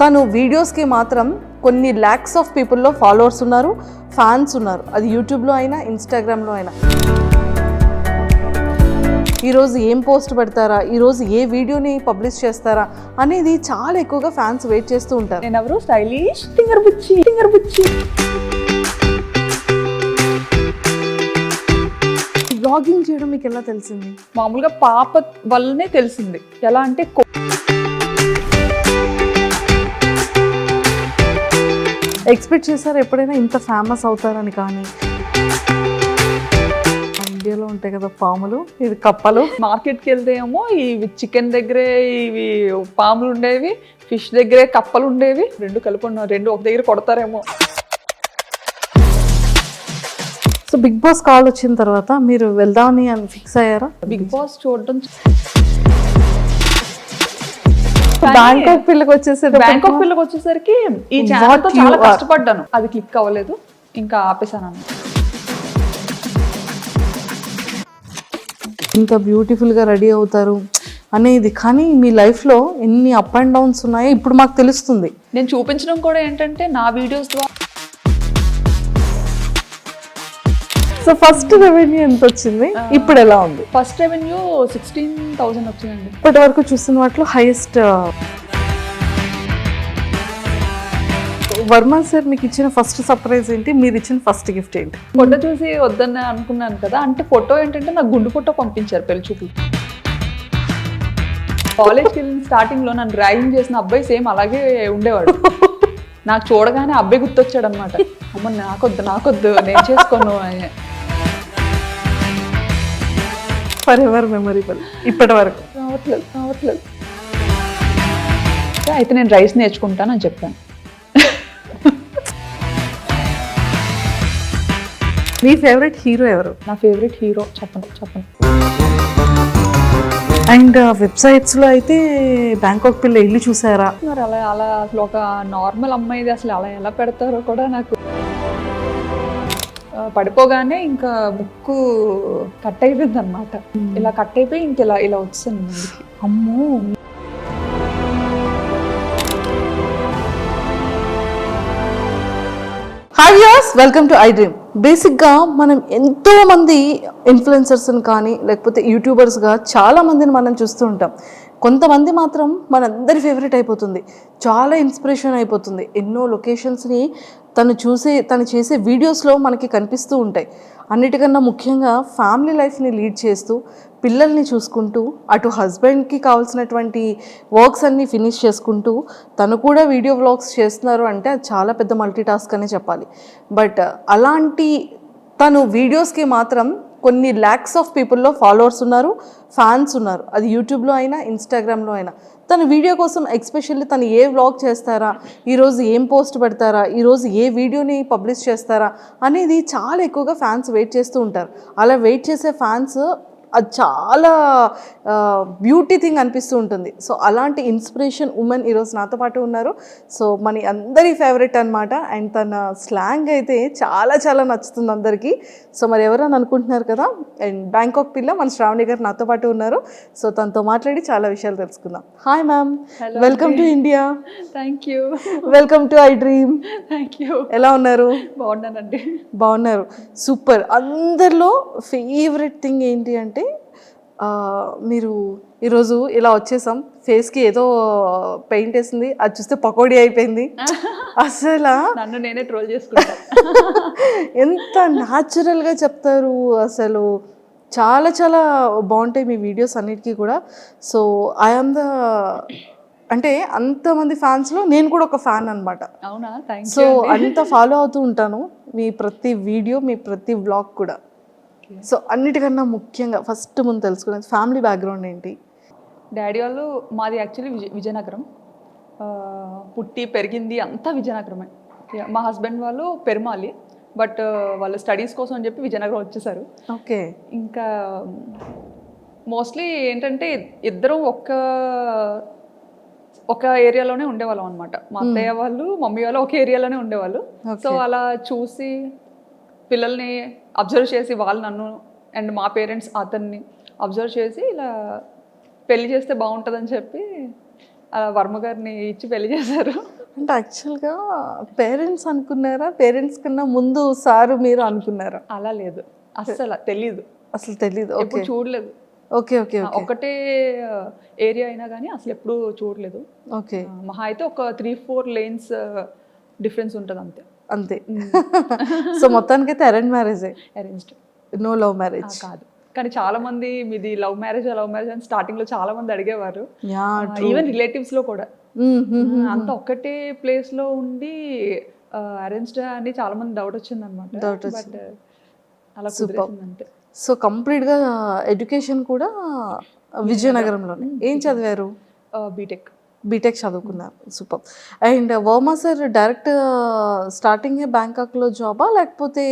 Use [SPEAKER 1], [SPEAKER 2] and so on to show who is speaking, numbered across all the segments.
[SPEAKER 1] తను వీడియోస్కి మాత్రం కొన్ని ల్యాక్స్ ఆఫ్ పీపుల్లో ఫాలోవర్స్ ఉన్నారు ఫ్యాన్స్ ఉన్నారు. అది యూట్యూబ్లో అయినా ఇన్స్టాగ్రామ్లో అయినా. ఈరోజు ఏం పోస్ట్ పెడతారా? ఈరోజు ఏ వీడియోని పబ్లిష్ చేస్తారా? అనేది చాలా ఎక్కువగా ఫ్యాన్స్ వెయిట్ చేస్తూ ఉంటారు.
[SPEAKER 2] నేను ఎవరు స్టైలిష్ ఫింగర్ బుచ్చి ఫింగర్ బుచ్చి.
[SPEAKER 1] బ్లాగింగ్ చేయడం మీకు ఎలా తెలిసింది?
[SPEAKER 2] మామూలుగా పాప వల్లనే తెలిసింది. ఎలా అంటే
[SPEAKER 1] ఎక్స్పెక్ట్ చేశారు ఎప్పుడైనా ఇంత ఫేమస్ అవుతారని కానీ? ఇండియాలో ఉంటాయి కదా పాములు ఇది కప్పలు.
[SPEAKER 2] మార్కెట్కి వెళ్తే ఏమో ఇవి చికెన్ దగ్గరే ఇవి పాములు ఉండేవి ఫిష్ దగ్గరే కప్పలు ఉండేవి. రెండు కలిపి ఉన్న రెండు ఒక దగ్గర కొడతారేమో.
[SPEAKER 1] సో బిగ్ బాస్ కాల్ వచ్చిన తర్వాత మీరు వెళ్దామని అని ఫిక్స్ అయ్యారా?
[SPEAKER 2] బిగ్ బాస్ చూడడం
[SPEAKER 1] బ్యాంకాక్ పిల్లకి వచ్చేసేటప్పుడు
[SPEAKER 2] బ్యాంకాక్ పిల్లకి వచ్చేసరికి ఈ
[SPEAKER 1] ఛానల్తో
[SPEAKER 2] చాలా. కష్టపడ్డాను అది క్లిక్ అవ్వలేదు ఇంకా ఆపేసాను అన్నమాట.
[SPEAKER 1] ఇంత బ్యూటిఫుల్గా రెడీ అవుతారు అనేది కానీ మీ లైఫ్లో ఎన్ని అప్ అండ్ డౌన్స్ ఉన్నాయో ఇప్పుడు మాకు తెలుస్తుంది
[SPEAKER 2] నేను చూపించడం కూడా ఏంటంటే నా వీడియోస్ ద్వారా
[SPEAKER 1] సో ఫస్ట్ రెవెన్యూ ఎంత వచ్చింది ఇప్పుడు ఎలా ఉంది?
[SPEAKER 2] ఫస్ట్ రెవెన్యూ సిక్స్టీన్ థౌసండ్ వచ్చిందండి.
[SPEAKER 1] ఇప్పటి వరకు చూసిన వాటిలో హైయెస్ట్ వర్మ సార్ మీకు ఇచ్చిన ఫస్ట్ సర్ప్రైజ్ ఏంటి? మీరు ఇచ్చిన ఫస్ట్ గిఫ్ట్ ఏంటి?
[SPEAKER 2] ఫోటో చూసి వద్దని అనుకున్నాను కదా అంటే ఫోటో ఏంటంటే నాకు గుండు ఫోటో పంపించారు పెళ్ళి చూపులు. కాలేజ్కి వెళ్ళిన స్టార్టింగ్లో నన్ను డ్రాయింగ్ చేసిన అబ్బాయి సేమ్ అలాగే ఉండేవాడు. నాకు చూడగానే అబ్బాయి గుర్తొచ్చాడు అనమాట అమ్మ నాకొద్దు నాకొద్దు నేను చేసుకోను అని.
[SPEAKER 1] ఫర్ ఎవర్ మెమొరబుల్ ఇప్పటి వరకు
[SPEAKER 2] రావట్లేదు రావట్లేదు అయితే నేను రైస్ నేర్చుకుంటానని చెప్పాను.
[SPEAKER 1] మీ ఫేవరెట్ హీరో ఎవరు?
[SPEAKER 2] నా ఫేవరెట్ హీరో చెప్పండి చెప్పండి.
[SPEAKER 1] అండ్ వెబ్సైట్స్లో అయితే బ్యాంకాక్ పిల్ల ఇల్లు చూసారా?
[SPEAKER 2] మరి అలా అలా అసలు ఒక నార్మల్ అమ్మాయిది అసలు అలా ఎలా పెడతారో కూడా నాకు పడిపోగానే ఇంకా ముక్కు కట్ అయిపోయింది అనమాట ఇలా కట్ అయిపోయి ఇంక ఇలా ఇలా వచ్చింది ముందుకి.
[SPEAKER 1] అమ్మో! హాయ్ యాస్ వెల్కమ్ టు ఐ డ్రీమ్ బేసిక్గా మనం ఎంతో మంది ఇన్ఫ్లుయెన్సర్స్ని కానీ లేకపోతే యూట్యూబర్స్గా చాలా మందిని మనం చూస్తూ ఉంటాం. కొంతమంది మాత్రం మనందరి ఫేవరెట్ అయిపోతుంది. చాలా ఇన్స్పిరేషన్ అయిపోతుంది. ఎన్నో లొకేషన్స్ని తను చూసే తను చేసే వీడియోస్లో మనకి కనిపిస్తూ ఉంటాయి. అన్నిటికన్నా ముఖ్యంగా ఫ్యామిలీ లైఫ్ని లీడ్ చేస్తూ పిల్లల్ని చూసుకుంటూ అటు హస్బెండ్కి కావాల్సినటువంటి వర్క్స్ అన్నీ ఫినిష్ చేసుకుంటూ తను కూడా వీడియో వ్లాగ్స్ చేస్తున్నారు అంటే అది చాలా పెద్ద మల్టీ టాస్క్ అనే చెప్పాలి. బట్ అలాంటి తను వీడియోస్కి మాత్రం కొన్ని ల్యాక్స్ ఆఫ్ పీపుల్లో ఫాలోవర్స్ ఉన్నారు. ఫ్యాన్స్ ఉన్నారు. అది యూట్యూబ్లో అయినా ఇన్స్టాగ్రామ్లో అయినా. తన వీడియో కోసం ఎక్స్పెషల్లీ తను ఏ వ్లాగ్ చేస్తారా? ఈరోజు ఏం పోస్ట్ పెడతారా? ఈరోజు ఏ వీడియోని పబ్లిష్ చేస్తారా? అనేది చాలా ఎక్కువగా ఫ్యాన్స్ వెయిట్ చేస్తూ ఉంటారు. అలా వెయిట్ చేసే ఫ్యాన్స్ అది చాలా బ్యూటీ థింగ్ అనిపిస్తూ ఉంటుంది. సో అలాంటి ఇన్స్పిరేషన్ ఉమెన్ ఈరోజు నాతో పాటు ఉన్నారు. సో మన అందరి ఫేవరెట్ అనమాట అండ్ తన స్లాంగ్ అయితే చాలా చాలా నచ్చుతుంది అందరికీ. సో మరి ఎవరని అనుకుంటున్నారు కదా? అండ్ బ్యాంకాక్ పిల్ల మన శ్రావణి గారు నాతో పాటు ఉన్నారు. సో తనతో మాట్లాడి చాలా విషయాలు తెలుసుకుందాం. Hi ma'am welcome to India
[SPEAKER 2] thank you
[SPEAKER 1] welcome to I dream
[SPEAKER 2] thank you
[SPEAKER 1] ఎలా ఉన్నారు?
[SPEAKER 2] బాగున్నానండి.
[SPEAKER 1] బాగున్నారు. సూపర్ అందరిలో ఫేవరెట్ థింగ్ ఏంటి అంటే మీరు ఈరోజు ఇలా వచ్చేసాం. ఫేస్కి ఏదో పెయింట్ వేసింది. అది చూస్తే పకోడీ అయిపోయింది. అసలు?
[SPEAKER 2] నన్ను నేనే ట్రోల్ చేసుకుంటా.
[SPEAKER 1] ఎంత న్యాచురల్గా చెప్తారు అసలు. చాలా చాలా బాగుంటాయి మీ వీడియోస్ అన్నిటికీ కూడా. సో ఐఆమ్ ద అంటే అంతమంది ఫ్యాన్స్లో నేను కూడా ఒక ఫ్యాన్ అనమాట
[SPEAKER 2] అవునా?
[SPEAKER 1] సో అంత ఫాలో అవుతూ ఉంటాను మీ ప్రతి వీడియో మీ ప్రతి వ్లాగ్ కూడా. సో అన్నిటికన్నా ముఖ్యంగా ఫస్ట్ ముందు తెలుసుకునేది ఫ్యామిలీ బ్యాక్గ్రౌండ్ ఏంటి?
[SPEAKER 2] డాడీ వాళ్ళు మాది యాక్చువల్లీ విజయ విజయనగరం. పుట్టి పెరిగింది అంతా విజయనగరమే. మా హస్బెండ్ వాళ్ళు పెరుమాలి బట్ వాళ్ళు స్టడీస్ కోసం అని చెప్పి విజయనగరం వచ్చేసారు.
[SPEAKER 1] ఓకే.
[SPEAKER 2] ఇంకా మోస్ట్లీ ఏంటంటే ఇద్దరం ఒక్క ఒక ఏరియాలోనే ఉండేవాళ్ళం అనమాట మా అత్తయ్య వాళ్ళు మమ్మీ వాళ్ళు ఒక ఏరియాలోనే ఉండేవాళ్ళు. సో అలా చూసి పిల్లల్ని అబ్జర్వ్ చేసి వాళ్ళు నన్ను అండ్ మా పేరెంట్స్ అతన్ని అబ్జర్వ్ చేసి ఇలా పెళ్ళి చేస్తే బాగుంటుందని చెప్పి వర్మ గారిని ఇచ్చి పెళ్ళి చేశారు.
[SPEAKER 1] అంటే యాక్చువల్గా పేరెంట్స్ అనుకున్నారా? పేరెంట్స్ కన్నా ముందు సారు మీరు అనుకున్నారా?
[SPEAKER 2] అలా లేదు. అస్సలు తెలీదు.
[SPEAKER 1] అసలు తెలీదు. ఓకే.
[SPEAKER 2] ఎప్పుడు చూడలేదు.
[SPEAKER 1] ఓకే ఓకే
[SPEAKER 2] ఒకటే ఏరియా అయినా కానీ అసలు ఎప్పుడు చూడలేదు.
[SPEAKER 1] ఓకే.
[SPEAKER 2] మహా అయితే ఒక త్రీ ఫోర్ లేన్స్ డిఫరెన్స్ ఉంటుంది అంతే
[SPEAKER 1] అంతే. సో మొత్తానికైతే అరేంజ్ మ్యారేజే
[SPEAKER 2] అరేంజ్డ్
[SPEAKER 1] నో లవ్ మ్యారేజ్
[SPEAKER 2] కాదు. కానీ చాలా మంది మీది లవ్ మ్యారేజ్ లవ్ మ్యారేజ్ అని స్టార్టింగ్లో చాలా మంది అడిగేవారు. ఈవెన్ రిలేటివ్స్లో కూడా. అంత ఒక్కటే ప్లేస్లో ఉండి అరేంజ్డ్ అని చాలా మంది డౌట్ వచ్చింది. అనమాట బట్ అలా అంతే
[SPEAKER 1] సో కంప్లీట్గా ఎడ్యుకేషన్ కూడా విజయనగరంలోనే. ఏం చదివారు?
[SPEAKER 2] బీటెక్
[SPEAKER 1] బీటెక్ చదువుకున్నారు. Super and Varma sir direct starting బ్యాంకాక్లో జాబా లేకపోతే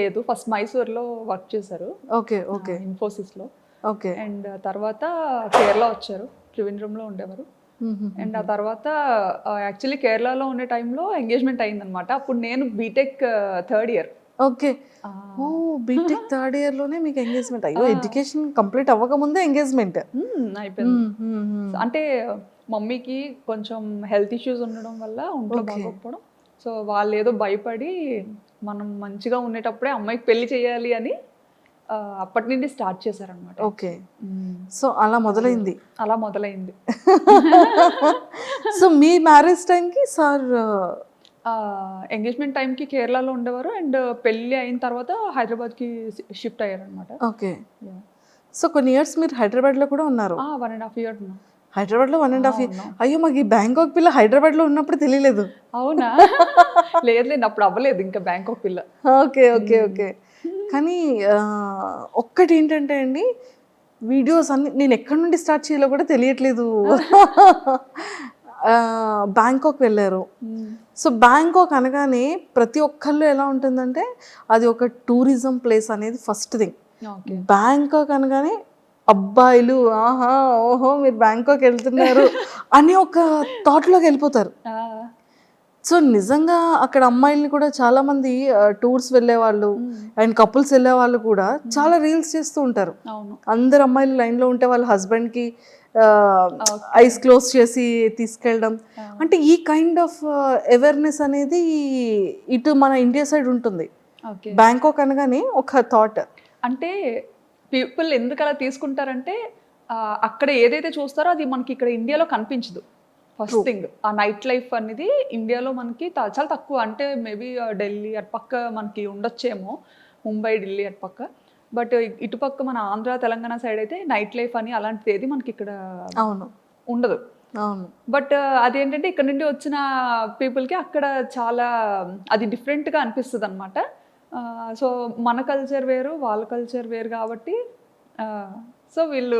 [SPEAKER 2] లేదు. ఫస్ట్ మైసూర్లో వర్క్ చేశారు.
[SPEAKER 1] ఓకే ఓకే
[SPEAKER 2] ఇన్ఫోసిస్లో.
[SPEAKER 1] ఓకే
[SPEAKER 2] అండ్ తర్వాత కేరళ వచ్చారు. త్రివేంద్రంలో ఉండేవారు. అండ్ ఆ తర్వాత యాక్చువల్లీ కేరళలో ఉండే టైంలో ఎంగేజ్మెంట్ అయిందనమాట అప్పుడు నేను BTech third year
[SPEAKER 1] okay oh BTech third ఇయర్లోనే మీకు ఎంగేజ్మెంట్ అయ్యో ఎడ్యుకేషన్ కంప్లీట్ అవ్వకముందే ఎంగేజ్మెంట్
[SPEAKER 2] అయిపోయింది. అంటే మమ్మీకి కొంచెం హెల్త్ ఇష్యూస్ ఉండడం వల్ల ఒంట్లో బాగోకపోవడం. సో వాళ్ళు ఏదో భయపడి మనం మంచిగా ఉండేటప్పుడే అమ్మాయికి పెళ్ళి చేయాలి అని అప్పటి నుండి స్టార్ట్ చేశారనమాట
[SPEAKER 1] ఓకే. సో అలా మొదలైంది.
[SPEAKER 2] అలా మొదలైంది.
[SPEAKER 1] సో మీ మ్యారేజ్ టైంకి సార్
[SPEAKER 2] ఎంగేజ్మెంట్ టైంకి కేరళలో ఉండేవారు అండ్ పెళ్ళి అయిన తర్వాత హైదరాబాద్కి షిఫ్ట్ అయ్యారనమాట
[SPEAKER 1] ఓకే. సో కొన్ని ఇయర్స్ మీరు హైదరాబాద్లో కూడా ఉన్నారు.
[SPEAKER 2] వన్ అండ్ హాఫ్ ఇయర్ ఉన్నాం.
[SPEAKER 1] హైదరాబాద్లో వన్ అండ్ హాఫ్ ఇయర్ అయ్యో మాకు ఈ బ్యాంకాక్ పిల్ల హైదరాబాద్లో ఉన్నప్పుడు తెలియలేదు.
[SPEAKER 2] అవునా? లేదు లేదు అప్పుడు అవ్వలేదు ఇంకా బ్యాంకాక్ పిల్ల.
[SPEAKER 1] Okay okay okay. కానీ ఒక్కటి ఏంటంటే అండి వీడియోస్ అన్ని నేను ఎక్కడి నుండి స్టార్ట్ చేయాలో కూడా తెలియట్లేదు. బ్యాంకాక్ వెళ్ళారు. సో బ్యాంకాక్ అనగానే ప్రతి ఒక్కళ్ళు ఎలా ఉంటుందంటే అది ఒక టూరిజం ప్లేస్ అనేది ఫస్ట్ థింగ్ బ్యాంకాక్ అనగానే అబ్బాయిలు ఆహా ఓహో మీరు బ్యాంకాక్ వెళ్తున్నారు అని ఒక థాట్లోకి వెళ్ళిపోతారు. సో నిజంగా అక్కడ అమ్మాయిల్ని కూడా చాలా మంది టూర్స్ వెళ్ళే వాళ్ళు అండ్ కపుల్స్ వెళ్ళే వాళ్ళు కూడా చాలా రీల్స్ చేస్తూ ఉంటారు. అందరు అమ్మాయిలు లైన్లో ఉంటే వాళ్ళ హస్బెండ్కి ఐస్ క్లోజ్ చేసి తీసుకెళ్ళడం. అంటే ఈ కైండ్ ఆఫ్ అవేర్నెస్ అనేది ఇటు మన ఇండియా సైడ్ ఉంటుంది. బ్యాంకాక్ అనగానే ఒక థాట్
[SPEAKER 2] అంటే పీపుల్ ఎందుకు అలా తీసుకుంటారంటే అక్కడ ఏదైతే చూస్తారో అది మనకి ఇక్కడ ఇండియాలో కనిపించదు. ఫస్ట్ థింగ్ ఆ నైట్ లైఫ్ అనేది ఇండియాలో మనకి చాలా తక్కువ. అంటే మేబీ ఢిల్లీ అటు పక్క మనకి ఉండొచ్చేమో ముంబై ఢిల్లీ అటు పక్క బట్ ఇటుపక్క మన ఆంధ్ర తెలంగాణ సైడ్ అయితే నైట్ లైఫ్ అని అలాంటిది ఏది మనకి ఇక్కడ
[SPEAKER 1] అవును.
[SPEAKER 2] ఉండదు.
[SPEAKER 1] అవును.
[SPEAKER 2] బట్ అదేంటంటే ఇక్కడ నుండి వచ్చిన పీపుల్కి అక్కడ చాలా అది డిఫరెంట్గా అనిపిస్తుంది అనమాట సో మన కల్చర్ వేరు వాళ్ళ కల్చర్ వేరు కాబట్టి సో వీళ్ళు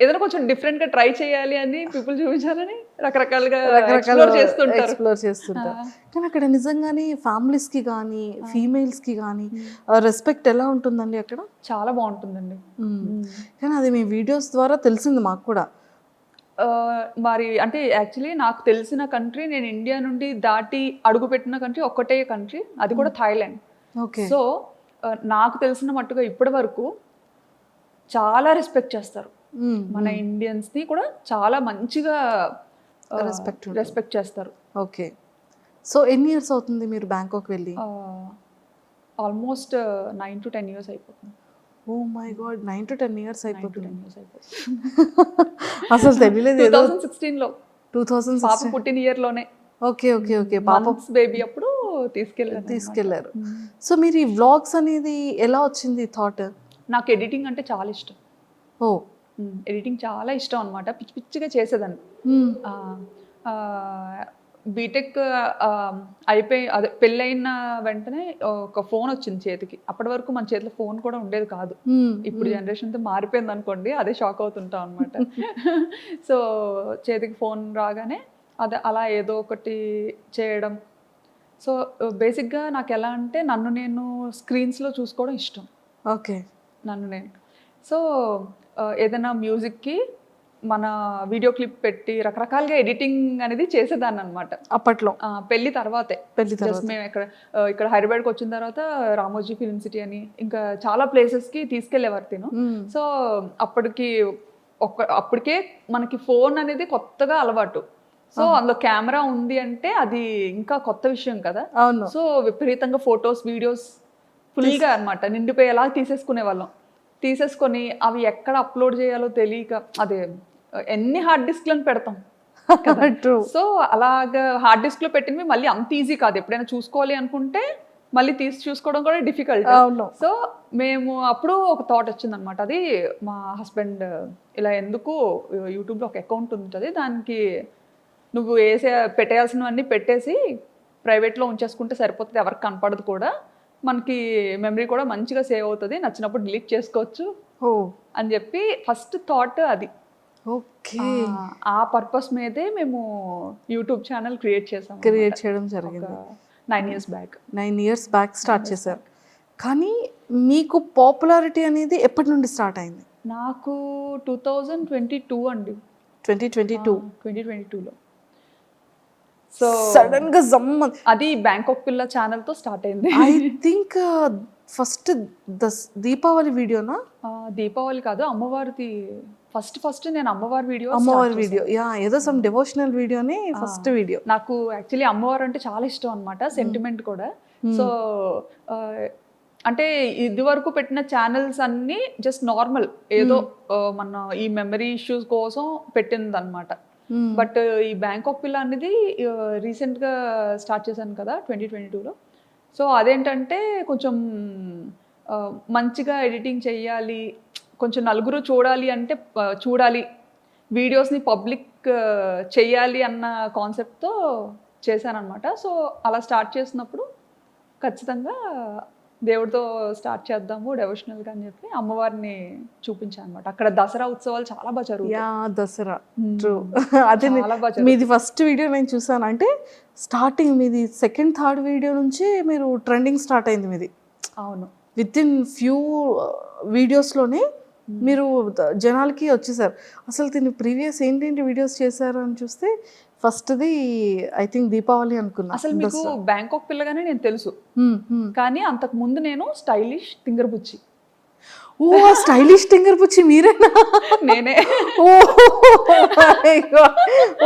[SPEAKER 2] ఏదైనా కొంచెం డిఫరెంట్గా ట్రై చేయాలి అని పీపుల్ చూపించాలని రకరకాలుగా
[SPEAKER 1] రకరకాల
[SPEAKER 2] explore చేస్తుంటారు.
[SPEAKER 1] ఎక్స్ప్లోర్ చేస్తుంటారు. కానీ అక్కడ నిజంగానే families కి కానీ females కి కానీ రెస్పెక్ట్ ఎలా ఉంటుందండి అక్కడ?
[SPEAKER 2] చాలా బాగుంటుందండి.
[SPEAKER 1] కానీ అది మీ వీడియోస్ ద్వారా తెలిసింది మాకు కూడా.
[SPEAKER 2] మరి అంటే యాక్చువల్లీ నాకు తెలిసిన కంట్రీ నేను ఇండియా నుండి దాటి అడుగుపెట్టిన కంట్రీ ఒక్కటే కంట్రీ అది కూడా థాయిలాండ్ సో నాకు తెలిసిన మట్టుగా ఇప్పటి వరకు చాలా రెస్పెక్ట్ చేస్తారు. మన ఇండియన్స్ని కూడా చాలా మంచిగా
[SPEAKER 1] ఉంటుంది.
[SPEAKER 2] రెస్పెక్ట్ చేస్తారు.
[SPEAKER 1] ఓకే. సో ఎన్ని ఇయర్స్ అవుతుంది మీరు బ్యాంకాక్ వెళ్ళి?
[SPEAKER 2] Almost nine to ten years అయిపోతుంది.
[SPEAKER 1] ఓ my God nine to ten years అయిపోతుంది. అసలు తెలియలేదు
[SPEAKER 2] టూ థౌసండ్ సిక్స్టీన్లో.
[SPEAKER 1] టూ థౌసండ్
[SPEAKER 2] పాప పుట్టిన ఇయర్లోనే.
[SPEAKER 1] Okay okay okay. పాప
[SPEAKER 2] బేబీ అప్పుడు. తీసుకెళ్ళారు.
[SPEAKER 1] తీసుకెళ్ళారు సో మీరు ఈ వ్లాగ్స్ అనేది ఎలా వచ్చింది థాట్
[SPEAKER 2] నాకు ఎడిటింగ్ అంటే చాలా ఇష్టం.
[SPEAKER 1] ఓ.
[SPEAKER 2] ఎడిటింగ్ చాలా ఇష్టం అనమాట పిచ్చి పిచ్చిగా చేసేదాన్ని. బీటెక్ అయిపోయి అదే పెళ్ళైన వెంటనే ఒక ఫోన్ వచ్చింది చేతికి. అప్పటి వరకు మన చేతిలో ఫోన్ కూడా ఉండేది కాదు. ఇప్పుడు జనరేషన్తో మారిపోయింది అనుకోండి అదే షాక్ అవుతుంటాం అనమాట సో చేతికి ఫోన్ రాగానే అదే అలా ఏదో ఒకటి చేయడం సో బేసిక్గా నాకు ఎలా అంటే నన్ను నేను స్క్రీన్స్లో చూసుకోవడం ఇష్టం.
[SPEAKER 1] ఓకే.
[SPEAKER 2] నన్ను నేను. సో ఆ, ఏదైనా మ్యూజిక్కి మన వీడియో క్లిప్ పెట్టి రకరకాలుగా ఎడిటింగ్ అనేది చేసేదాన్ని అనమాట
[SPEAKER 1] అప్పట్లో
[SPEAKER 2] పెళ్ళి తర్వాతే.
[SPEAKER 1] పెళ్ళి తర్వాత.
[SPEAKER 2] మేము ఇక్కడ ఆ, ఇక్కడ హైదరాబాద్కి వచ్చిన తర్వాత రామోజీ ఫిల్మ్ సిటీ అని ఇంకా చాలా ప్లేసెస్కి తీసుకెళ్ళేవారు తిను.
[SPEAKER 1] మ్మ్.
[SPEAKER 2] సో అప్పటికి ఒక్క అప్పటికే మనకి ఫోన్ అనేది కొత్తగా అలవాటు. సో అందులో కెమెరా ఉంది అంటే అది ఇంకా కొత్త విషయం కదా.
[SPEAKER 1] అవును.
[SPEAKER 2] సో విపరీతంగా ఫొటోస్ వీడియోస్ ఫుల్గా అన్నమాట. నిండిపోయేలా తీసేసుకునే వాళ్ళం. తీసేసుకొని అవి ఎక్కడ అప్లోడ్ చేయాలో తెలియక అదే ఎన్ని హార్డ్ డిస్క్లను పెడతాం సో అలాగా హార్డ్ డిస్క్లో పెట్టినవి మళ్ళీ అంత ఈజీ కాదు. ఎప్పుడైనా చూసుకోవాలి అనుకుంటే మళ్ళీ తీసి చూసుకోవడం కూడా డిఫికల్ట్. సో మేము అప్పుడు ఒక థాట్ వచ్చిందనమాట అది మా హస్బెండ్ ఇలా ఎందుకు యూట్యూబ్లో ఒక అకౌంట్ ఉంటుంది దానికి నువ్వు వేసే పెట్టేయాల్సినవన్నీ పెట్టేసి ప్రైవేట్లో ఉంచేసుకుంటే సరిపోతుంది. ఎవరికి కనపడదు కూడా. మనకి మెమరీ కూడా మంచిగా సేవ్ అవుతుంది. నచ్చినప్పుడు డిలీట్ చేసుకోవచ్చు
[SPEAKER 1] ఓ.
[SPEAKER 2] అని చెప్పి ఫస్ట్ థాట్ అది.
[SPEAKER 1] ఓకే.
[SPEAKER 2] ఆ- ఆ పర్పస్ మీదే మేము యూట్యూబ్ ఛానల్ క్రియేట్ చేసాం
[SPEAKER 1] క్రియేట్ చేయడం జరిగింది.
[SPEAKER 2] Nine years back
[SPEAKER 1] nine years back start చేశారు. కానీ మీకు పాపులారిటీ అనేది ఎప్పటి నుండి స్టార్ట్ అయింది?
[SPEAKER 2] నాకు టూ థౌజండ్ ట్వంటీ టూ అండి.
[SPEAKER 1] Twenty twenty two
[SPEAKER 2] twenty twenty టూలో సో
[SPEAKER 1] సడన్గా జమ్
[SPEAKER 2] అది బ్యాంకాక్ పిల్ల ఛానల్తో స్టార్ట్ అయింది.
[SPEAKER 1] ఐ థింక్ ఫస్ట్ దీపావళి వీడియోనా?
[SPEAKER 2] దీపావళి కాదు అమ్మవారిది ఫస్ట్ ఫస్ట్ నేను అమ్మవారి వీడియో
[SPEAKER 1] అమ్మవారి వీడియో యా ఏదో సమ్ డివోషనల్ వీడియోని ఫస్ట్ వీడియో
[SPEAKER 2] నాకు యాక్చువల్లీ అమ్మవారు అంటే చాలా ఇష్టం అనమాట సెంటిమెంట్ కూడా. సో ఆ, అంటే ఇది వరకు పెట్టిన ఛానల్స్ అన్ని జస్ట్ నార్మల్ ఏదో ఆ, మన ఈ మెమరీ ఇష్యూస్ కోసం పెట్టింది అనమాట Hmm. బట్ uh, ఈ బ్యాంకాక్ పిల్ల అనేది రీసెంట్గా స్టార్ట్ చేశాను కదా ట్వంటీ ట్వంటీ టూలో సో అదేంటంటే కొంచెం మంచిగా ఎడిటింగ్ చేయాలి కొంచెం నలుగురు చూడాలి అంటే చూడాలి. వీడియోస్ని పబ్లిక్ చేయాలి అన్న కాన్సెప్ట్తో చేశానమాట సో అలా స్టార్ట్ చేసినప్పుడు ఖచ్చితంగా దేవుడితో స్టార్ట్ చేద్దాము డెవోషనల్గా అని చెప్పి అమ్మవారిని చూపించాను అనమాట అక్కడ దసరా ఉత్సవాలు చాలా బాగా జరుగుతాయి.
[SPEAKER 1] యా దసరా. ట్రూ అదే మీది ఫస్ట్ వీడియో నేను చూసాను. అంటే స్టార్టింగ్ మీది సెకండ్ థర్డ్ వీడియో నుంచి మీరు ట్రెండింగ్ స్టార్ట్ అయింది మీది.
[SPEAKER 2] అవును.
[SPEAKER 1] విత్ ఇన్ ఫ్యూ వీడియోస్లోనే మీరు జనాలకి వచ్చేసారు. అసలు దీని ప్రీవియస్ ఏంటేంటి వీడియోస్ చేశారు అని చూస్తే ఫస్ట్ది ఐ థింక్ దీపావళి అనుకున్నా.
[SPEAKER 2] అసలు మీకు బ్యాంకాక్ పిల్లగానే నేను తెలుసు. కానీ అంతకు ముందు నేను స్టైలిష్ తింగర్ బుచ్చి
[SPEAKER 1] ఓ స్టైలిష్ టింగర్ పుచ్చి మీరేనా?
[SPEAKER 2] నేనే.
[SPEAKER 1] ఓ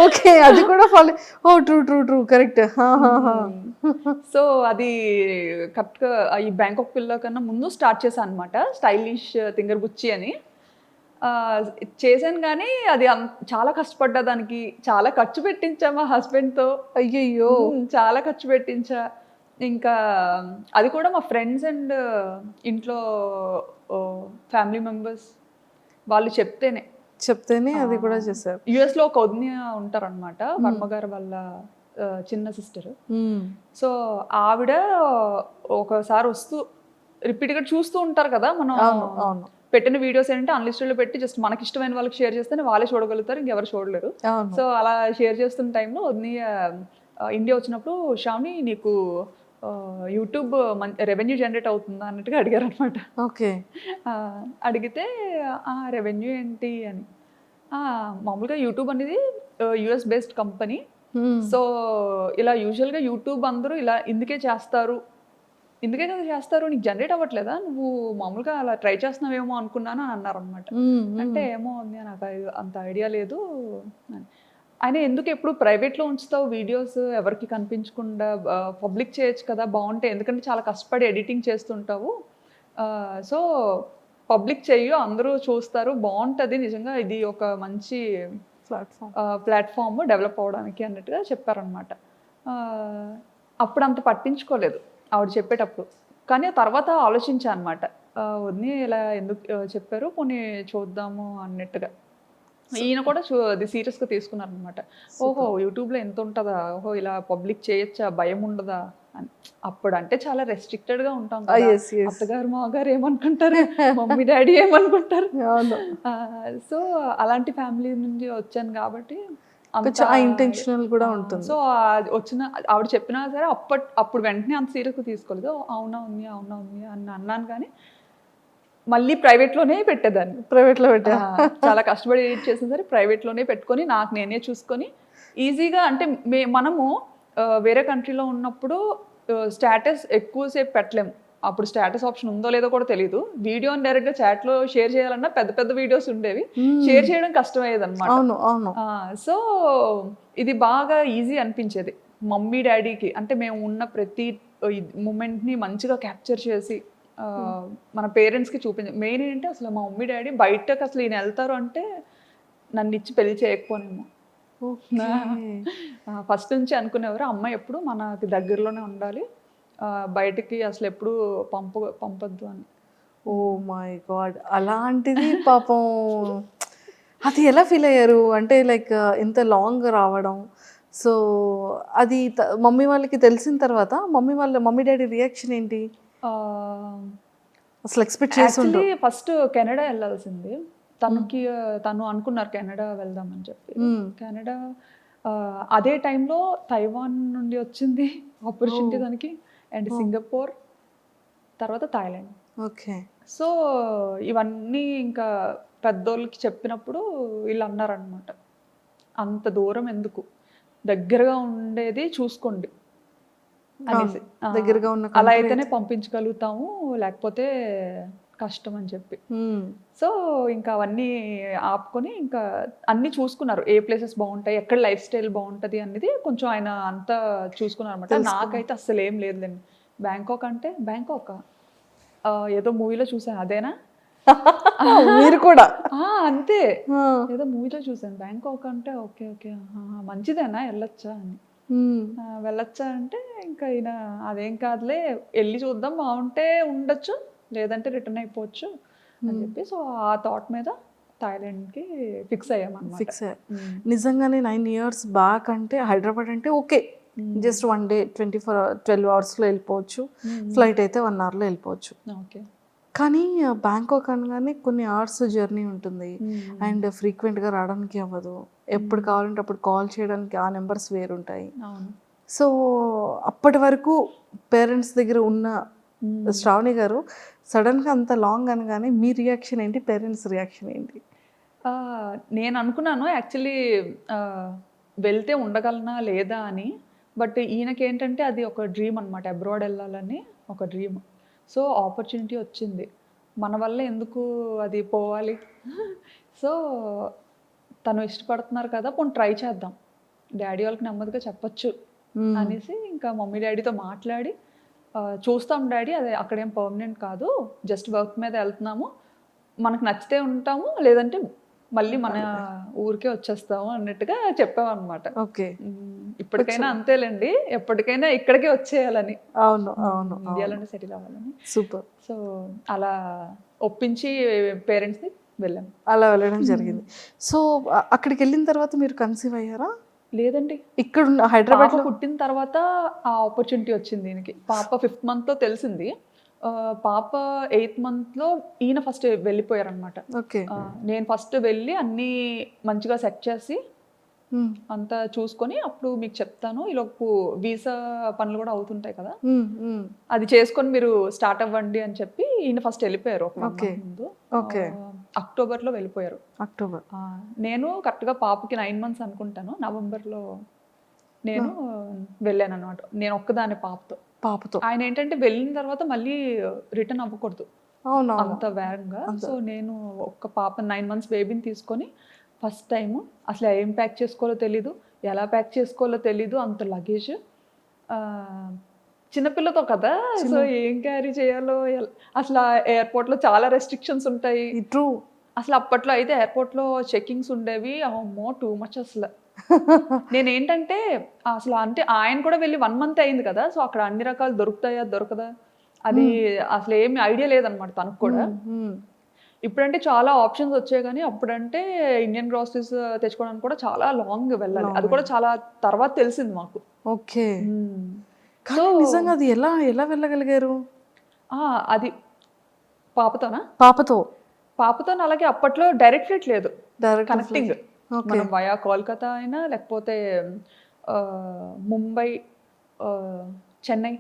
[SPEAKER 1] ఓకే అది కూడా follow oh true true true correct.
[SPEAKER 2] So అది కరెక్ట్గా ఈ బ్యాంకాక్ పిల్ల కన్నా ముందు స్టార్ట్ చేశాను అనమాట స్టైలిష్ తింగర్ బుచ్చి అని. చేశాను కానీ అది చాలా కష్టపడ్డా దానికి. చాలా ఖర్చు పెట్టించా మా హస్బెండ్తో.
[SPEAKER 1] అయ్యయ్యో.
[SPEAKER 2] చాలా ఖర్చు పెట్టించా. ఇంకా అది కూడా మా ఫ్రెండ్స్ అండ్ ఇంట్లో ఫ్యామిలీ మెంబర్స్ వాళ్ళు చెప్తేనే.
[SPEAKER 1] చెప్తేనే అది కూడా చేశారు.
[SPEAKER 2] యుఎస్లో ఒక వదిన ఉంటారనమాట వర్మ గారు వాళ్ళ చిన్న సిస్టర్. సో ఆవిడ ఒకసారి వస్తూ రిపీట్గా చూస్తూ ఉంటారు కదా మనం. పెట్టిన వీడియోస్ ఏంటంటే అన్లిస్టెడ్లో పెట్టి జస్ట్ మనకి ఇష్టమైన వాళ్ళకి షేర్ చేస్తేనే వాళ్ళే చూడగలుగుతారు ఇంకెవరు చూడలేరు. సో అలా షేర్ చేస్తున్న టైంలో వదిని ఇండియా వచ్చినప్పుడు షామ్ని నీకు యూట్యూబ్ రెవెన్యూ జనరేట్ అవుతుందా అన్నట్టుగా అడిగారు అనమాట
[SPEAKER 1] ఓకే
[SPEAKER 2] అడిగితే రెవెన్యూ ఏంటి అని. "ఆ, మామూలుగా యూట్యూబ్ అనేది యుఎస్ బేస్డ్ కంపెనీ. సో ఇలా యూజువల్గా యూట్యూబ్ అందరూ ఇలా ఇందుకే చేస్తారు ఇందుకే కదా చేస్తారు నీకు జనరేట్ అవ్వట్లేదా? నువ్వు మామూలుగా అలా ట్రై చేస్తున్నావేమో అనుకున్నాను అని అన్నారు అనమాట
[SPEAKER 1] హ్మ్, హ్మ్.
[SPEAKER 2] అంటే ఏమో ఉంది నాకు అంత ఐడియా లేదు అని. ఆయన ఎందుకు ఎప్పుడు ప్రైవేట్లో ఉంచుతావు వీడియోస్? ఎవరికి కనిపించకుండా పబ్లిక్ చేయొచ్చు కదా బాగుంటాయి ఎందుకంటే చాలా కష్టపడి ఎడిటింగ్ చేస్తుంటావు. సో పబ్లిక్ చెయ్యు అందరూ చూస్తారు. బాగుంటుంది. నిజంగా ఇది ఒక మంచి
[SPEAKER 1] ప్లాట్ఫామ్
[SPEAKER 2] ప్లాట్ఫామ్ డెవలప్ అవ్వడానికి అన్నట్టుగా చెప్పారనమాట అప్పుడు అంత పట్టించుకోలేదు. ఆవిడ చెప్పేటప్పుడు. కానీ తర్వాత ఆలోచించా అనమాట వదిని ఇలా ఎందుకు చెప్పారు? పోనీ చూద్దాము అన్నట్టుగా. ఈయన కూడా చూ అది సీరియస్గా తీసుకున్నారు అనమాట ఓహో యూట్యూబ్లో ఎంత ఉంటుందా? ఓహో ఇలా పబ్లిక్ చేయొచ్చా? భయం ఉండదా? అని. అప్పుడు అంటే చాలా రెస్ట్రిక్టెడ్గా ఉంటాం కదా.
[SPEAKER 1] Yes, yes.
[SPEAKER 2] అత్తగారు మాగారు ఏమనుకుంటారు? మమ్మీ డాడీ ఏమనుకుంటారు? సో అలాంటి ఫ్యామిలీ నుండి వచ్చాను కాబట్టి
[SPEAKER 1] ఆ ఇంటెన్షనల్ కూడా ఉంటుంది.
[SPEAKER 2] సో వచ్చిన ఆవిడ చెప్పినా సరే అప్పట్ అప్పుడు వెంటనే అంత సీరియస్గా తీసుకోలేదు. "ఓ, అవునా ఉంది అవునా ఉంది అని అన్నాను కానీ మళ్ళీ ప్రైవేట్లోనే పెట్టేదాన్ని.
[SPEAKER 1] ప్రైవేట్లో పెట్టా
[SPEAKER 2] చాలా కష్టపడి ఎడిట్ చేసిన సరే ప్రైవేట్లోనే పెట్టుకొని నాకు నేనే చూసుకొని ఈజీగా అంటే మే మనము వేరే కంట్రీలో ఉన్నప్పుడు స్టేటస్ ఎక్కువసేపు పెట్టలేము అప్పుడు స్టేటస్ ఆప్షన్ ఉందో లేదో కూడా తెలియదు వీడియోని డైరెక్ట్గా చాట్లో షేర్ చేయాలన్నా పెద్ద పెద్ద వీడియోస్ ఉండేవి. షేర్ చేయడం కష్టమయ్యేది అనమాట సో ఇది బాగా ఈజీ అనిపించేది. మమ్మీ డాడీకి అంటే మేము ఉన్న ప్రతి మూమెంట్ని మంచిగా క్యాప్చర్ చేసి ఆ, మన పేరెంట్స్కి చూపించ మెయిన్ ఏంటంటే అసలు మా మమ్మీ డాడీ బయటకు అసలు ఈయన వెళ్తారు అంటే నన్ను ఇచ్చి పెళ్ళి చేయకపోనేమో ఫస్ట్ నుంచి అనుకునేవారు. అమ్మాయి ఎప్పుడు మనకి దగ్గరలోనే ఉండాలి. బయటికి అసలు ఎప్పుడు పంప పంపొద్దు అని.
[SPEAKER 1] Oh my God. అలాంటిది పాపం అది ఎలా ఫీల్ అయ్యారు? అంటే లైక్ ఇంత లాంగ్ రావడం. సో అది మమ్మీ వాళ్ళకి తెలిసిన తర్వాత మమ్మీ వాళ్ళ మమ్మీ డాడీ రియాక్షన్ ఏంటి? అసలు ఎక్స్పెక్ట్ చేసి
[SPEAKER 2] ఫస్ట్ కెనడా వెళ్ళాల్సింది. తనకి తను అనుకున్నారు కెనడా వెళ్దామని చెప్పి. కెనడా అదే టైంలో తైవాన్ నుండి వచ్చింది ఆపర్చునిటీ దానికి అండ్ సింగపూర్ తర్వాత థాయిలాండ్.
[SPEAKER 1] ఓకే.
[SPEAKER 2] సో ఇవన్నీ ఇంకా పెద్దోళ్ళకి చెప్పినప్పుడు వీళ్ళు అన్నారనమాట అంత దూరం ఎందుకు? దగ్గరగా ఉండేది చూసుకోండి. అనేసి.
[SPEAKER 1] దగ్గరగా ఉన్న
[SPEAKER 2] అలా అయితేనే పంపించగలుగుతాము లేకపోతే కష్టం అని చెప్పి. సో ఇంకా అవన్నీ ఆపుకొని ఇంకా అన్ని చూసుకున్నారు. ఏ ప్లేసెస్ బాగుంటాయి ఎక్కడ లైఫ్ స్టైల్ బాగుంటది అనేది కొంచెం ఆయన అంతా చూసుకున్నారు అనమాట నాకైతే అస్సలు ఏం లేదులేండి బ్యాంకాక్ అంటే బ్యాంకాక్? ఏదో మూవీలో చూసాను అదేనా?
[SPEAKER 1] మీరు కూడా?
[SPEAKER 2] అంతే. ఏదో మూవీలో చూసాను. బ్యాంకాక్ అంటే ఓకే ఓకే. మంచిదేనా? వెళ్ళొచ్చా అని. వెళ్ళొచ్చా అంటే ఇంకా ఈయన అదేం కాదులే వెళ్ళి చూద్దాం బాగుంటే ఉండొచ్చు. లేదంటే రిటర్న్ అయిపోవచ్చు అని చెప్పి. సో ఆ థాట్ మీద థాయిలాండ్కి ఫిక్స్ అయ్యామన్నమాట.
[SPEAKER 1] ఫిక్స్ అయ్యారు నిజంగానే నైన్ ఇయర్స్ బ్యాక్ అంటే హైదరాబాద్ అంటే okay. Just one day twenty four twelve అవర్స్లో వెళ్ళిపోవచ్చు. ఫ్లైట్ అయితే వన్ అవర్లో వెళ్ళిపోవచ్చు.
[SPEAKER 2] ఓకే.
[SPEAKER 1] కానీ బ్యాంకాక్ అనగానే కొన్ని అవర్స్ జర్నీ ఉంటుంది. అండ్ ఫ్రీక్వెంట్గా రావడానికి అవ్వదు. ఎప్పుడు కావాలంటే అప్పుడు కాల్ చేయడానికి ఆ నెంబర్స్ వేరుంటాయి. సో అప్పటి వరకు పేరెంట్స్ దగ్గర ఉన్న శ్రావణి గారు సడన్గా అంత లాంగ్ అనగానే మీ రియాక్షన్ ఏంటి? పేరెంట్స్ రియాక్షన్ ఏంటి?
[SPEAKER 2] నేను అనుకున్నాను యాక్చువల్లీ వెళ్తే ఉండగలనా లేదా అని. బట్ ఈయనకి ఏంటంటే అది ఒక డ్రీమ్ అనమాట అబ్రాడ్ వెళ్ళాలని ఒక డ్రీమ్. సో ఆపర్చునిటీ వచ్చింది. మన వల్ల ఎందుకు అది పోవాలి? సో తను ఇష్టపడుతున్నారు కదా పోనీ ట్రై చేద్దాం. డాడీ వాళ్ళకి నెమ్మదిగా చెప్పొచ్చు అనేసి ఇంకా మమ్మీ డాడీతో మాట్లాడి చూస్తాం డాడీ అది అక్కడేం పర్మనెంట్ కాదు. జస్ట్ వర్క్ మీద వెళ్తున్నాము. మనకు నచ్చితే ఉంటాము లేదంటే మళ్ళీ మన ఊరికే వచ్చేస్తాము అన్నట్టుగా చెప్పామన్నమాట.
[SPEAKER 1] ఓకే.
[SPEAKER 2] ఇప్పటికైనా అంతేలేండి. ఎప్పటికైనా ఇక్కడికే వచ్చేయాలని.
[SPEAKER 1] అవును అవును
[SPEAKER 2] ఇండియాలోనే సెటిల్ అవ్వాలని.
[SPEAKER 1] సూపర్.
[SPEAKER 2] సో అలా ఒప్పించి పేరెంట్స్ని వెళ్ళాం.
[SPEAKER 1] అలా వెళ్ళడం జరిగింది. సో అక్కడికి వెళ్ళిన తర్వాత మీరు కన్సీవ్ అయ్యారా?
[SPEAKER 2] లేదండి.
[SPEAKER 1] ఇక్కడ హైదరాబాద్
[SPEAKER 2] పుట్టిన తర్వాత ఆ ఆపర్చునిటీ వచ్చింది దీనికి. పాప ఫిఫ్త్ మంత్లో తెలిసింది. ఆ, పాప ఎయిత్ మంత్లో ఈయన ఫస్ట్ వెళ్ళిపోయారనమాట
[SPEAKER 1] ఓకే.
[SPEAKER 2] నేను ఫస్ట్ వెళ్ళి అన్నీ మంచిగా సెట్ చేసి అంతా చూసుకొని అప్పుడు మీకు చెప్తాను. ఈలోపు వీసా పనులు కూడా అవుతుంటాయి కదా. అది చేసుకొని మీరు స్టార్ట్ అవ్వండి అని చెప్పి ఈయన ఫస్ట్ వెళ్ళిపోయారు ఒక ముందు.
[SPEAKER 1] Okay.
[SPEAKER 2] అక్టోబర్లో వెళ్ళిపోయారు.
[SPEAKER 1] అక్టోబర్.
[SPEAKER 2] నేను కరెక్ట్గా పాపకి నైన్ మంత్స్ అనుకుంటాను. నవంబర్లో నేను వెళ్ళాను అనమాట నేను ఒక్కదాని పాపతో.
[SPEAKER 1] పాపతో.
[SPEAKER 2] ఆయన ఏంటంటే వెళ్ళిన తర్వాత మళ్ళీ రిటర్న్ అవ్వకూడదు.
[SPEAKER 1] అవునా
[SPEAKER 2] అంత వేగంగా. సో నేను ఒక్క పాప నైన్ మంత్స్ బేబీని తీసుకొని ఫస్ట్ టైం అసలు ఏం ప్యాక్ చేసుకోవాలో తెలీదు ఎలా ప్యాక్ చేసుకోవాలో తెలీదు అంత లగేజ్ చిన్నపిల్లతో కదా? సో ఏం క్యారీ చేయాలో? అసలు ఎయిర్పోర్ట్లో చాలా రెస్ట్రిక్షన్స్ ఉంటాయి.
[SPEAKER 1] ట్రూ
[SPEAKER 2] అసలు అప్పట్లో అయితే ఎయిర్పోర్ట్లో చెక్కింగ్స్ ఉండేవి. అమ్మో టూ మచ్ అసలు. నేను ఏంటంటే అసలు అంటే ఆయన కూడా వెళ్ళి వన్ మంత్ అయింది కదా? సో అక్కడ అన్ని రకాలు దొరుకుతాయా? దొరకదా? అది అసలు ఏమి ఐడియా లేదనమాట తనకు కూడా. ఇప్పుడంటే చాలా ఆప్షన్స్ వచ్చాయి కానీ అప్పుడంటే ఇండియన్ గ్రాసరీస్ తెచ్చుకోవడానికి కూడా చాలా లాంగ్ వెళ్ళాలి. అది కూడా చాలా తర్వాత తెలిసింది మాకు.
[SPEAKER 1] ఓకే కానీ నిజంగా అది ఎలా ఎలా వెళ్ళగలిగారు?
[SPEAKER 2] ఆ, అది పాపతోనా?
[SPEAKER 1] పాపతో.
[SPEAKER 2] పాపతో అలాగే అప్పట్లో డైరెక్ట్ ఫ్లైట్ లేదు. కనెక్టింగ్. మనం వయా కోల్కతా అయినా లేకపోతే ముంబై చెన్నై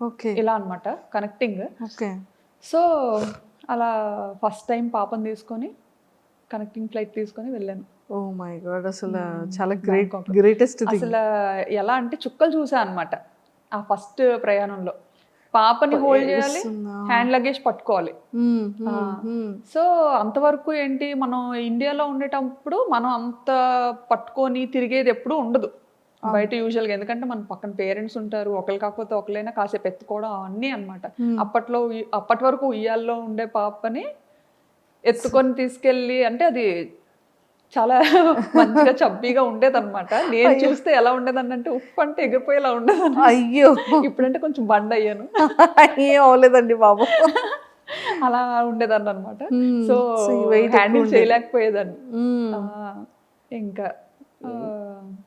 [SPEAKER 1] ఓకే.
[SPEAKER 2] ఇలా అన్నమాట కనెక్టింగ్.
[SPEAKER 1] ఓకే.
[SPEAKER 2] సో అలా ఫస్ట్ టైం పాపని తీసుకొని కనెక్టింగ్ ఫ్లైట్ తీసుకొని వెళ్ళాను.
[SPEAKER 1] ఓ మై గాడ్ అసలు చాలా గ్రేట్ గ్రేటెస్ట్
[SPEAKER 2] అసలు ఎలా అంటే చుక్కలు చూసా అన్నమాట. ఆ ఫస్ట్ ప్రయాణంలో. పాపని హోల్డ్ చేయాలి హ్యాండ్ లగేజ్ పట్టుకోవాలి. సో అంతవరకు ఏంటి మనం ఇండియాలో ఉండేటప్పుడు మనం అంత పట్టుకొని తిరిగేది ఎప్పుడు ఉండదు. బయట యూజువల్గా. ఎందుకంటే మన పక్కన పేరెంట్స్ ఉంటారు ఒకరు కాకపోతే ఒకరైనా కాసేపు ఎత్తుకోవడం అన్నీ అన్నమాట. అప్పట్లో అప్పటి వరకు ఉయ్యాల్లో ఉండే పాపని ఎత్తుకొని తీసుకెళ్ళి అంటే అది చాలా మంచిగా చబ్బీగా ఉండేదన్నమాట. నేను చూస్తే ఎలా ఉండేదని అంటే ఉప్పు అంటే ఎగిరిపోయేలా ఉండేది
[SPEAKER 1] అయ్యో.
[SPEAKER 2] ఇప్పుడంటే కొంచెం బండ్ అయ్యాను
[SPEAKER 1] ఏం అవ్వలేదండి బాబు.
[SPEAKER 2] అలా ఉండేదాన్ని అనమాట. సో హ్యాండిల్ చేయలేకపోయేదాన్ని. ఇంకా